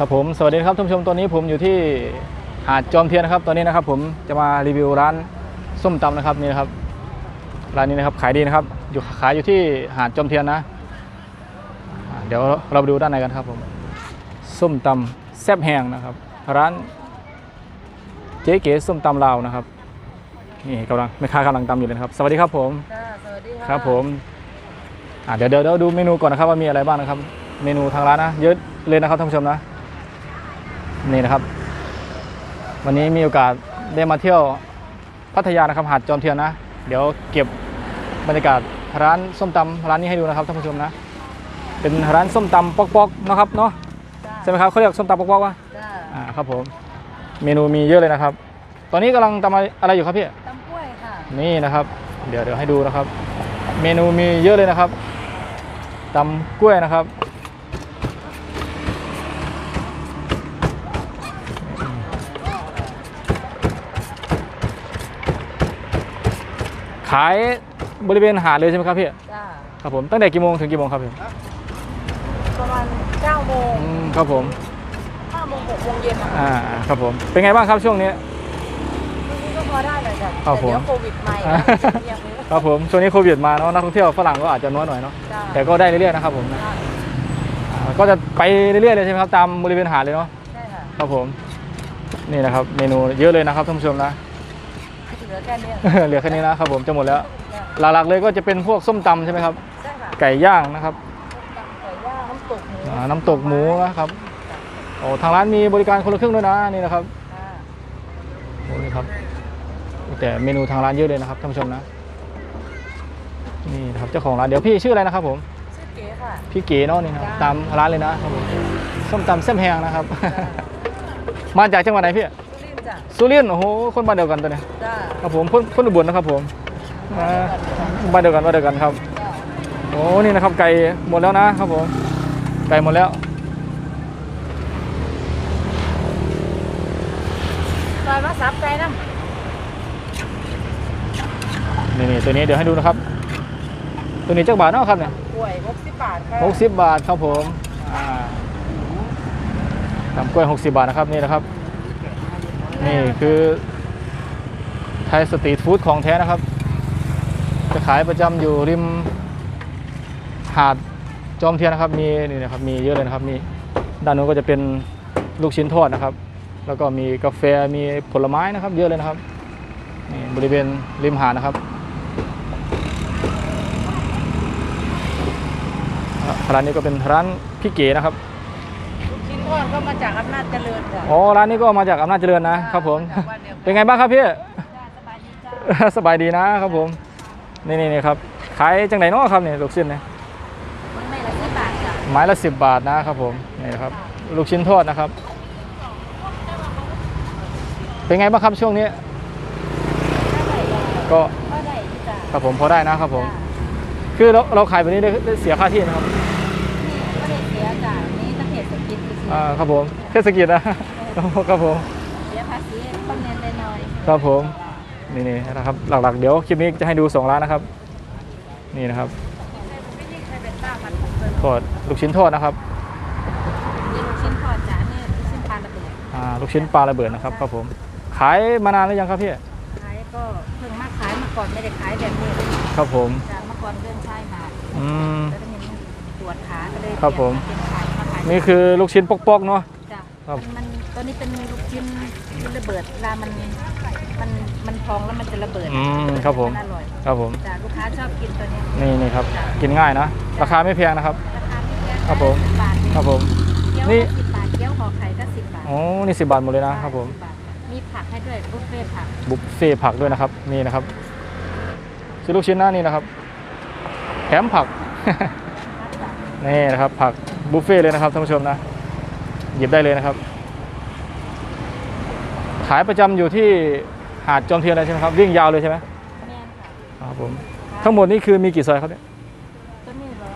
ครับผมสวัสดีครับท่านผู้ชมตอนนี้ผมอยู่ที่หาดจอมเทียนนะครับตอนนี้นะครับ ผมจะมารีวิวร้านส้มตำนะครับนี่นะครับร้านนี้นะครับขายดีนะครับ อยู่ขายอยู่ที่หาดจอมเทียนนะอ่าเดี๋ยวเราไปดูด้านในกันครับผมส้มตำแซ่บแห้งนะครับ ร้านเจ๊เก๋ส้มตำลาวนะครับนี่กำลังแม่ค้ากำลังตำอยู่เลยนะครับ สวัสดีครับผมค่ะสวัสดีค่ะครับผมอ่าเดี๋ยวเดี๋ยวเดี๋ยวดูเมนูก่อนนะครับว่ามีอะไรบ้างนะครับ เมนูทางร้านนะเยอะเลยนะครับท่านผู้ชมนะ นี่นะครับ วันนี้มีโอกาสได้มาเที่ยวพัทยานะครับหาดจอมเทียนนะ เดี๋ยวเก็บบรรยากาศร้านส้มตำร้านนี้ให้ดูนะครับท่านผู้ชมนะ เป็นร้านส้มตำปอกๆนะครับเนาะจ้าใช่ไหมครับเขาเรียกส้มตำปอกๆวะจ้าอ่าครับผม เมนูมีเยอะเลยนะครับ ตอนนี้กำลังทำอะไรอยู่ครับพี่ตำกล้วยค่ะนี่นะครับ เดี๋ยวเดี๋ยวให้ดูนะครับ เมนูมีเยอะเลยนะครับตำกล้วยนะครับ ขายบริเวณหาดเลยใช่ไหมครับพี่จ้าครับผมตั้งแต่กี่โมงถึงกี่โมงครับพี่ประมาณ9โมงอืมครับผม5โมง6โมงเย็นอะอ่าครับผมเป็นไงบ้างครับช่วงนี้ช่วงนี้ก็พอได้เลยจ้ะครับแต่เดี๋ยวผมโควิดใหม่อ่ายังไม่ครับผมช่วงนี้โควิดมาเนาะนักท่องเที่ยวฝรั่งก็อาจจะน้อยหน่อยเนาะจ้าแต่ก็ได้เรื่อยๆนะครับผมนะจ้าอ่าก็จะไปเรื่อยๆเลยใช่ไหมครับตามบริเวณหาดเลยเนาะ ใช่ค่ะ ครับผมนี่นะครับเมนูเยอะเลยนะครับท่านผู้ชมนะ เหลือแค่เนี้ยเหลือแค่นี้นะครับผมจะหมดแล้วจ้ะหลักๆเลยก็จะเป็นพวกส้มตำใช่ไหมครับ ใช่ค่ะไก่ย่างนะครับตำไก่ย่างน้ำตกหมูอ่าน้ำตกหมูนะครับโอ้ทางร้านมีบริการคนละครึ่งด้วยนะนี่นะครับจ้าโอ้นี่ครับ แต่เมนูทางร้านเยอะเลยนะครับท่านผู้ชมนะนี่นะครับเจ้าของร้านเดี๋ยวพี่ชื่ออะไรนะครับ ผมชื่อเก๋ค่ะพี่เก๋เนาะนี่นะครับจ้าตามร้านเลยนะครับผมส้มตำแซ่บแหงนะครับจ้ามาจากจังหวัดไหนพี่สุรินทร์จ้ะสุรินทร์โอ้โหคนบ้านเดียวกันตัวเนี้ยจ้า ครับผมคนคนอุบลนะครับผมอ่าบ้านเดียวกันบ้านเดียวกันครับจ้าโอ้นี่นะครับไก่หมดแล้วนะครับผมไก่หมดแล้วซอยมาสับไก่นะนี่นี่ตัวนี้เดี๋ยวให้ดูนะครับ ตัวนี้จักบาทเนาะครับเนี่ยกล้วย60บาทค่ะหกสิบบาทครับผมอ่าตำกล้วยหกสิบบาทนะครับนี่นะครับ นี่คือ ไทยสตรีทฟู้ดของแท้นะครับ จะขายประจำอยู่ริมหาดจอมเทียนนะครับ มีนี่นะครับ มีเยอะเลยนะครับ มีด้านนู้นก็จะเป็นลูกชิ้นทอดนะครับ แล้วก็มีกาแฟ มีผลไม้นะครับ เยอะเลยนะครับ นี่บริเวณริมหาดนะครับอะร้านนี้ก็เป็นร้านพี่เก๋นะครับลูกชิ้นทอดก็มาจากอำนาจเจริญจ้ะอ๋อ ร้านนี้ก็มาจากอำนาจเจริญนะครับผมจากบ้านเดียวกันเป็นไงบ้างครับพี่ สบายดีนะครับผม นี่นี่นี่ครับ ขายจังไหนเนาะครับเนี่ยลูกชิ้นเนี่ยมันไม่ละสิบบาทจ้ะไม้ละสิบบาทนะครับผม นี่นะครับ ลูกชิ้นทอดนะครับ เป็นไงบ้างครับช่วงนี้ ก็ก็ได้อยู่จ้ะครับผมพอได้นะครับผม คือเราเราขายแบบนี้ได้ได้เสียค่าที่นะครับ ก็ได้เสียจ้ะนี่ต้องเหตุสกิจเสียอ่าครับผม เทศกิจนะครับผม เสียภาษีต้นเงินได้น้อยครับผม นี่นี่นะครับหลักๆ เดี๋ยวคลิปนี้จะให้ดูสองร้านนะครับ นี่นะครับไม่ยิ่งใครเป็นต้ามันของเกินทอดลูกชิ้นทอดนะครับนี่ลูกชิ้นทอดจ้ะนี่ลูกชิ้นปลาระเบิดอ่าลูกชิ้นปลาระเบิดนะครับครับผมขายมานานหรือยังครับพี่ขายก็เพิ่งมาขายเมื่อก่อนไม่ได้ขายแบบนี้ครับผมจ้ะเมื่อก่อนเดินชายหาดอืมแล้วก็เห็นปวดขาก็เลยครับผมเปลี่ยนมาเป็นขายมาขายนี่คือลูกชิ้นปอกๆเนาะจ้ะครับมันตัวนี้เป็นลูกชิ้นมันระเบิดเวลามัน มันมันพองแล้วมันจะระเบิดอืมครับผม นอร่อยครับผม จ้ะลูกค้าชอบกินตัวนี้นี่นี่ครับ กินง่ายนะ ราคาไม่แพงนะครับ ราคาไม่แพงครับผม สิบบาทครับผม เกี๊ยวนี่ ก็สิบบาทเกี๊ยวห่อไข่ก็สิบบาทโอ้นี่สิบบาทหมดเลยนะครับผม สิบบาทมีผักให้ด้วยบุฟเฟ่ต์ผักบุฟเฟ่ต์ผักด้วยนะครับ นี่นะครับซื้อลูกชิ้นหน้านี่นะครับแถมผักนี่นะครับ ผักบุฟเฟ่ต์เลยนะครับท่านผู้ชมนะ หยิบได้เลยนะครับ ขายประจำอยู่ที่ หาดจอมเทียนเลยใช่ไหมครับวิ่งยาวเลยใช่ไหมแม่นค่ะครับผมทั้งหมดนี่คือมีกี่ซอยครับเนี่ยตัวนี้เหรอ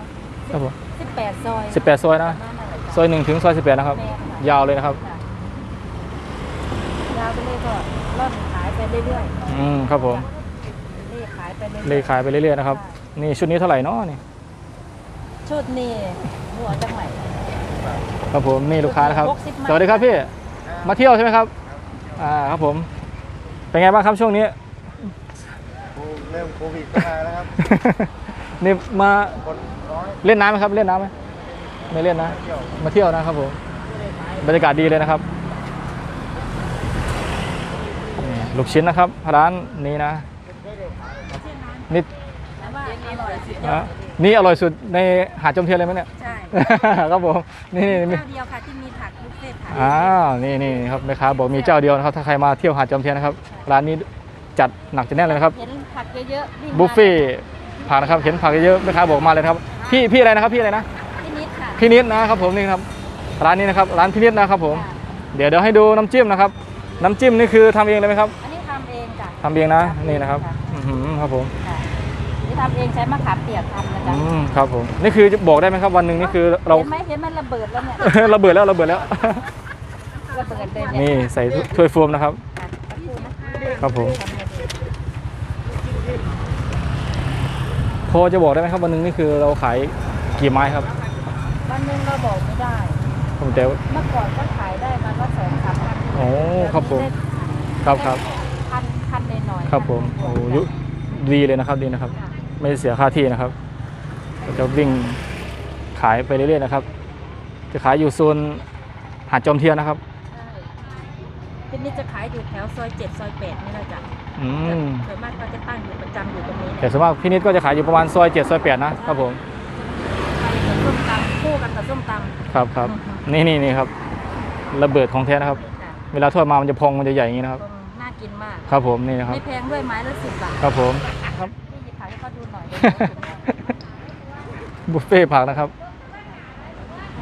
ครับผมสิบแปดซอยสิบแปดซอยนะประมาณนั้นแหละซอยหนึ่งถึงซอยสิบแปดนะครับ แม่นค่ะยาวเลยนะครับจ้ะยาวไปเลยก็ร่อนขายไปเรื่อยอืมครับผมๆเล่ขายไปเรื่อยๆเลยขายไปเรื่อยๆนะครับนี่ชุดนี้เท่าไหร่เนาะนี่ชุดนี่หัวจังไหน ครับผมนี่ลูกค้านะครับ หกสิบไม้สวัสดีครับพี่มาเที่ยวใช่ไหมครับอ่าครับผม เป็นไงบ้างครับช่วงนี้ เริ่มโควิดก็มาแล้วครับ นี่มาคนน้อยเล่นน้ำไหมครับ เล่นน้ำไหมไม่เล่นนะ เที่ยวมาเที่ยวนะครับผมบรรยากาศดีเลยนะครับนี่ลูกชิ้นนะครับร้านนี้นะนี่แต่ว่าอร่อยสุดยอนะดนี่อร่อยสุดในหาดจอมเทียนเลยไหมเนี่ย ใช่ ครับผมนี่นี่นี่เจ้าเดียวค่ะที่มีผักบุฟ เฟ่ต์ผักอ้าวนี่นี่ครับแม่ค้าบอกมีเจ้าเดียวนะครับ ถ้าใครมาเที่ยวหาดจอมเทียนนะครับ ร้านนี้จัดหนักจะแน่นเลยนะครับ เห็นผักเยอะๆวิ่งมาบุฟเฟ่ต์ผักนะครับ เห็นผักเยอะๆแม่ค้าบอกมาเลยนะครับ พี่พี่อะไรนะครับพี่อะไรนะพี่นิดค่ะพี่นิดนะครับผมนี่ครับร้านนี้นะครับร้านพี่นิดนะครับผม ค่ะเดี๋ยวเดี๋ยวให้ดูน้ำจิ้มนะครับ น้ำจิ้มนี่คือทำเองเลยไหมครับอันนี้ทำเองจ้ะทำเองนะนี่นะครับอื้อหือครับผม ค่ะนี่ทำเองใช้มะขามเปียกทำนะ อืจ๊ะมครับผมนี่คือจะบอกได้ไหมครับวันหนึ่งนี่คือเรา เห็นไหม เห็นมันระเบิดแล้วเนี่ย ระเบิดแล้วระเบิดแล้ว ระเบิดเลยเนี่ยนี่ใส่ถ้วยโฟมนะครับค่ะขอบคุณนะคะครับผม พอจะบอกได้ไหมครับวันหนึ่งนี่คือเราขายกี่ไม้ครับวันหนึงเราบอกไม่ได้ ผมแต่เมื่อก่อนก็ขายได้มาก็สองสามพันโอ้ครับผมครับครับ พันพันหน่อยๆครับผมพันโอ้กว่าๆยุดีเลยนะครับดีนะครับค่ะไม่เสียค่าที่นะครับ ก็จะวิ่งขายไปเรื่อยๆนะครับ จะขายอยู่โซนหาดจอมเทียนนะครับใช่ที่นี่จะขายอยู่แถวซอยเจ็ดซอยแปดนี่แหละจ้ะอืมส่วนมากก็จะตั้งอยู่ประจำอยู่ตรงนี้แต่เนี่ยส่วนมากพี่นิดก็จะขายอยู่ประมาณซอยเจ็ดซอยแปดนะครับผมไปกับส้มตำคู่กันกับส้มตำครับครับนี่นี่นี่ครับ ระเบิดของแท้นะครับค่ะเวลาทอดมามันจะพองมันจะใหญ่อย่างนี้นะครับ ตรงน่ากินมาก ครับผมนี่นะครับ ไม่แพงด้วยไม้ละสิบบาทครับผม ครับ พี่หยิบขายให้เขาดูหน่อยเดี๋ยวเขาถึงเนี่ย บุฟเฟ่ต์ผักนะครับ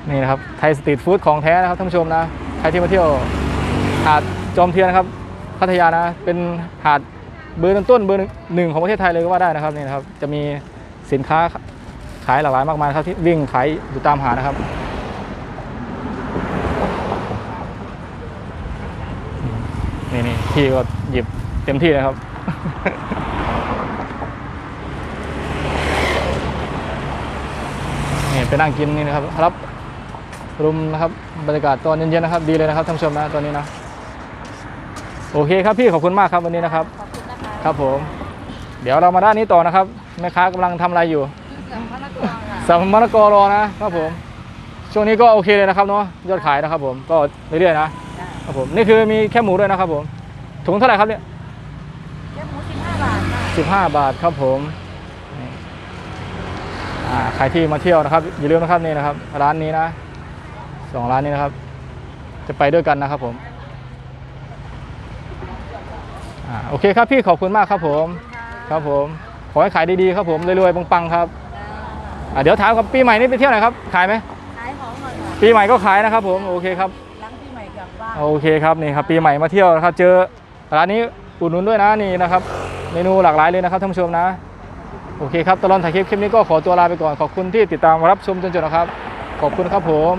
นี่นะครับไทยสตรีทฟู้ดของแท้นะครับท่านผู้ชมนะ ใครที่มาเที่ยวหาดจอมเทียนนะครับพัทยานะ เป็นหาดเบอร์ต้นๆเบอร์หนึ่งของประเทศไทยเลยก็ว่าได้นะครับนี่นะครับ จะมีสินค้าขายหลากหลายมากมายนะครับที่วิ่งขายอยู่ตามหานะครับนี่นี่พี่ก็หยิบเต็มที่เลยครับ นี่ไปนั่งกินนี่นะครับรับรุมนะครับบรรยากาศตอนเย็นๆนะครับ ดีเลยนะครับท่านผู้ชมนะตอนนี้นะโอเคครับพี่ขอบคุณมากครับวันนี้นะครับ ขอบคุณนะคะครับผม เดี๋ยวเรามาด้านนี้ต่อนะครับแม่ค้ากำลังทำอะไรอยู่เกือบพระนครค่ะสัมมะละกอรอนะครับผม ช่วงนี้ก็โอเคเลยนะครับเนาะยอดขายนะครับผมก็เรื่อยๆนะจ้ะครับผมนี่คือมีแค่หมูด้วยนะครับผมถุงเท่าไหร่ครับเนี่ยแค่หมูสิบห้าบาทค่ะสิบห้าบาทครับผมนี่อ่า ใครที่มาเที่ยวนะครับอย่าลืมนะครับนี่นะครับ ร้านนี้นะสองร้านนี้นะครับ จะไปด้วยกันนะครับผมอ่าโอเคครับพี่ขอบคุณมากครับผม ครับผม ขอให้ขายดีๆครับผมรวยๆปังๆครับอ่าเดี๋ยวถามกับปีใหม่นี้ไปเที่ยวไหนครับขายไหมขายของหน่อยค่ะปีใหม่ก็ขายนะครับ ผมโอเคครับหลังปีใหม่กลับบ้านโอเคครับนี่ครับปีใหม่มาเที่ยวนะครับ เจอร้านนี้อุดหนุนด้วยนะนี่นะครับ เมนูหลากหลายเลยนะครับท่านผู้ชมนะ โอเคครับตลอดถ่ายคลิปคลิปนี้ก็ขอตัวลาไปก่อนขอบคุณที่ติดตามรับชมจนจบนะครับ ขอบคุณครับผม